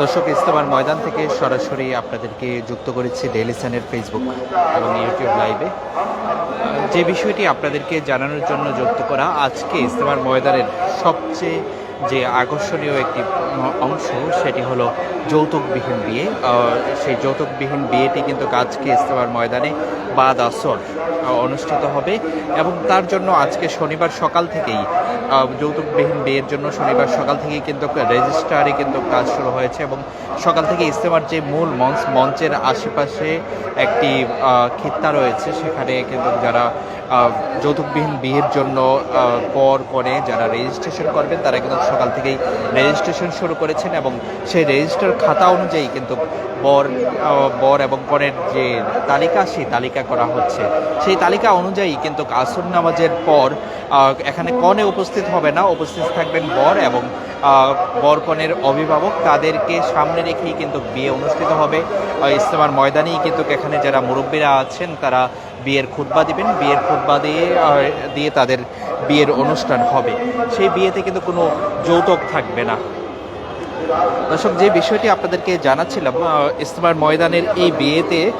দর্শক ইস্তেমার ময়দান থেকে সরাসরি আপনাদেরকে যুক্ত করেছি ডেইলি সানের ফেসবুক এবং ইউটিউব লাইভে যে বিষয়টি আপনাদেরকে জানানোর জন্য যুক্ত করা, আজকে ইস্তেমার ময়দানের সবচেয়ে যে আকর্ষণীয় একটি অংশ সেটি হলো যৌতুকবিহীন বিয়ে। সেই যৌতুকবিহীন বিয়েটি কিন্তু আজকে ইস্তেমার ময়দানে বাদ আসর অনুষ্ঠিত হবে এবং তার জন্য আজকে শনিবার সকাল থেকেই যৌতুকবিহীন বিয়ের জন্য শনিবার সকাল থেকেই কিন্তু রেজিস্ট্রারে কিন্তু কাজ শুরু হয়েছে এবং সকাল থেকে ইস্তেমার যে মূল মঞ্চ, মঞ্চের আশেপাশে একটি খিত্তা রয়েছে। সেখানে কিন্তু যারা যৌতুকবিহীন বিয়ের জন্য পর করে যারা রেজিস্ট্রেশন করবেন তারা কিন্তু সকাল থেকেই রেজিস্ট্রেশন শুরু করেছেন এবং সেই রেজিস্টার খাতা অনুযায়ী কিন্তু বর বর এবং পরের যে তালিকা সেই তালিকা করা হচ্ছে। সেই তালিকা অনুযায়ী কিন্তু আসর নামাজের পর এখানে কনে উপস্থিত হবে না উপস্থিত থাকবেন বর এবং আহ, বর কনের অভিভাবক। তাদেরকে সামনে রেখেই কিন্তু বিয়ে অনুষ্ঠিত হবে। আহ, ইস্তেমার ময়দানেই কিন্তু এখানে যারা মুরব্বীরা আছেন তারা বিয়ের খুতবা দিবেন। বিয়ের খুতবা দিয়ে দিয়ে তাদের বিয়ের অনুষ্ঠান হবে। সেই বিয়েতে কিন্তু কোনো যৌতুক থাকবে না। দর্শক, যে বিষয়টি আপনাদেরকে জানাচ্ছিলাম ইস্তমার ময়দানের এই বিয়েতে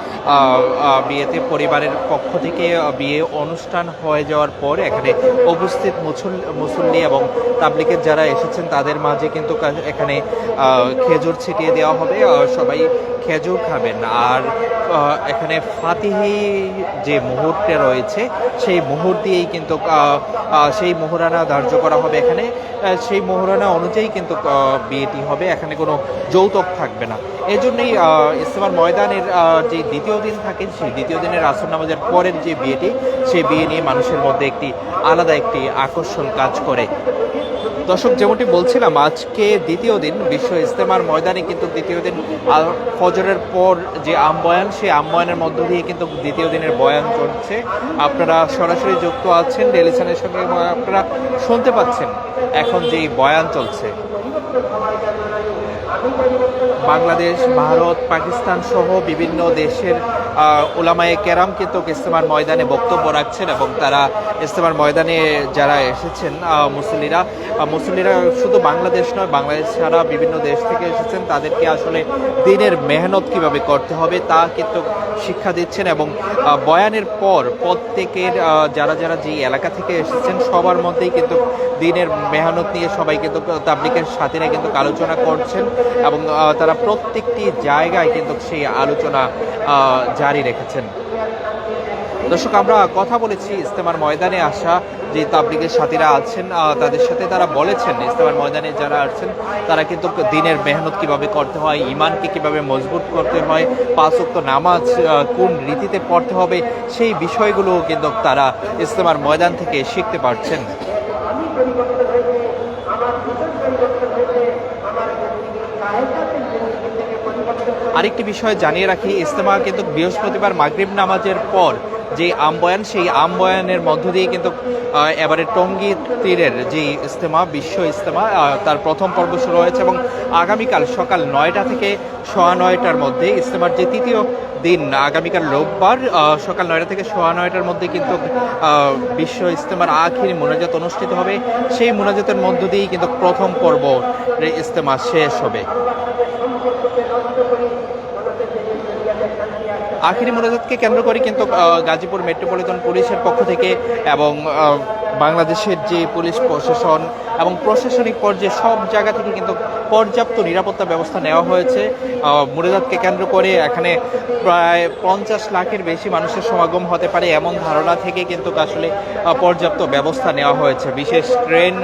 বিয়েতে পরিবারের পক্ষ থেকে বিয়ে অনুষ্ঠান হয়ে যাওয়ার পর এখানে উপস্থিত মুসল- মুসল্লি এবং তাবলিকের যারা এসেছেন, তাদের মাঝে কিন্তু এখানে খেজুর ছিটিয়ে দেওয়া হবে। সবাই খেজুর খাবেন। আর এখানে ফাতিহি যে মুহূর্তে রয়েছে, সেই মুহূর্ত দিয়েই কিন্তু সেই মোহরানা ধার্য করা হবে এখানে। সেই মোহরানা অনুযায়ী কিন্তু বিয়েটি হবে। এখানে কোনো যৌতুক থাকবে না। এই জন্যই ইস্তেমার ময়দানের যে দ্বিতীয় দিন থাকে, সেই দ্বিতীয় দিনের আসর নামাজের পরের যে বিয়েটি, সেই বিয়ে নিয়ে মানুষের মধ্যে একটি আলাদা একটি আকর্ষণ কাজ করে। দর্শক, যেমনটি বলছিলাম, আজকে দ্বিতীয় দিন, বিশ্ব ইস্তেমার ময়দানে কিন্তু দ্বিতীয় দিন ফজরের পর যে আমবয়ান সেই আমবয়ানের মধ্য দিয়ে কিন্তু দ্বিতীয় দিনের বয়ান চলছে। আপনারা সরাসরি যুক্ত আছেন ডেলিশনের সঙ্গে আপনারা শুনতে পাচ্ছেন, এখন যে বয়ান চলছে। বাংলাদেশ ভারত পাকিস্তান সহ বিভিন্ন দেশের ওলামায়ে কেরাম কিন্তু ইস্তেমার ময়দানে বক্তব্য রাখছেন এবং তারা ইস্তেমার ময়দানে যারা এসেছেন মুসল্লিরা মুসল্লিরা শুধু বাংলাদেশ নয়, বাংলাদেশ ছাড়া বিভিন্ন দেশ থেকে এসেছেন। তাদেরকে আসলে দিনের মেহনত কীভাবে করতে হবে তা কিন্তু শিক্ষা দিচ্ছেন এবং বয়ানের পর প্রত্যেকের যারা যারা যে এলাকা থেকে এসেছেন, সবার মধ্যেই কিন্তু দিনের মেহনত নিয়ে সবাই কিন্তু তাবলিকের সাথীরা কিন্তু আলোচনা করছেন এবং তারা প্রত্যেকটি জায়গায় কিন্তু সেই আলোচনা জারি রেখেছেন। দর্শক, আমরা কথা বলেছি ইস্তেমার ময়দানে আসা যে তাবলিগের সাথীরা আছেন তাদের সাথে তারা বলেছেন, ইস্তেমার ময়দানে যারা আছেন, তারা কিন্তু দিনের মেহনত কীভাবে করতে হয় ইমানকে কীভাবে মজবুত করতে হয়, পাঁচ ওয়াক্ত নামাজ কোন রীতিতে পড়তে হবে, সেই বিষয়গুলো কিন্তু তারা ইস্তেমার ময়দান থেকে শিখতে পারছেন। আরেকটি বিষয় জানিয়ে রাখি ইস্তেমা কিন্তু বৃহস্পতিবার মাগরিব নামাজের পর যে আমবয়ান, সেই আমবয়ানের মধ্য দিয়ে কিন্তু এবারে টঙ্গী তীরের যে ইস্তেমা বিশ্ব ইস্তেমা তার প্রথম পর্ব শুরু হয়েছে এবং আগামীকাল সকাল নয়টা থেকে সোয়া নয়টার মধ্যে ইস্তেমার যে তৃতীয় দিন, আগামীকাল রোববার সকাল নয়টা থেকে সোয়া নয়টার মধ্যে কিন্তু বিশ্ব ইস্তেমার আখির মোনাজাত অনুষ্ঠিত হবে। সেই মোনাজাতের মধ্য দিয়েই কিন্তু প্রথম পর্ব ইস্তেমা শেষ হবে। আখিরি মোনাজাতকে কেন্দ্র করে কিন্তু গাজীপুর মেট্রোপলিটন পুলিশের পক্ষ থেকে এবং বাংলাদেশের যে পুলিশ প্রশাসন এবং প্রশাসনিক পর্যায়ে সব জায়গা থেকে কিন্তু পর্যাপ্ত নিরাপত্তা ব্যবস্থা নেওয়া হয়েছে। মোনাজাতকে কেন্দ্র করে এখানে প্রায় পঞ্চাশ লাখের বেশি মানুষের সমাগম হতে পারে এমন ধারণা থেকে কিন্তু আসলে পর্যাপ্ত ব্যবস্থা নেওয়া হয়েছে। বিশেষ ট্রেন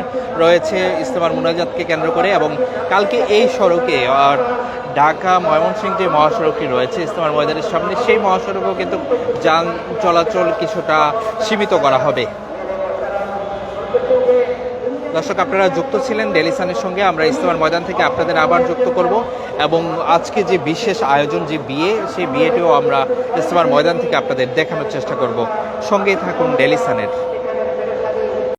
রয়েছে ইস্তেমার মোনাজাতকে কেন্দ্র করে এবং কালকে এই সড়কে, আর ঢাকা ময়মনসিংহ যে মহাসড়কটি রয়েছে ইস্তেমার ময়দানের সামনে, সেই মহাসড়কও কিন্তু যান চলাচল কিছুটা সীমিত করা হবে। দর্শক, আপনারা যুক্ত ছিলেন ডেলিসানের সঙ্গে। আমরা ইস্তেমার ময়দান থেকে আপনাদের আবার যুক্ত করব এবং আজকে যে বিশেষ আয়োজন, যে বিয়ে, সেই বিয়েটিও আমরা ইস্তেমার ময়দান থেকে আপনাদের দেখানোর চেষ্টা করব। সঙ্গেই থাকুন ডেলিসানের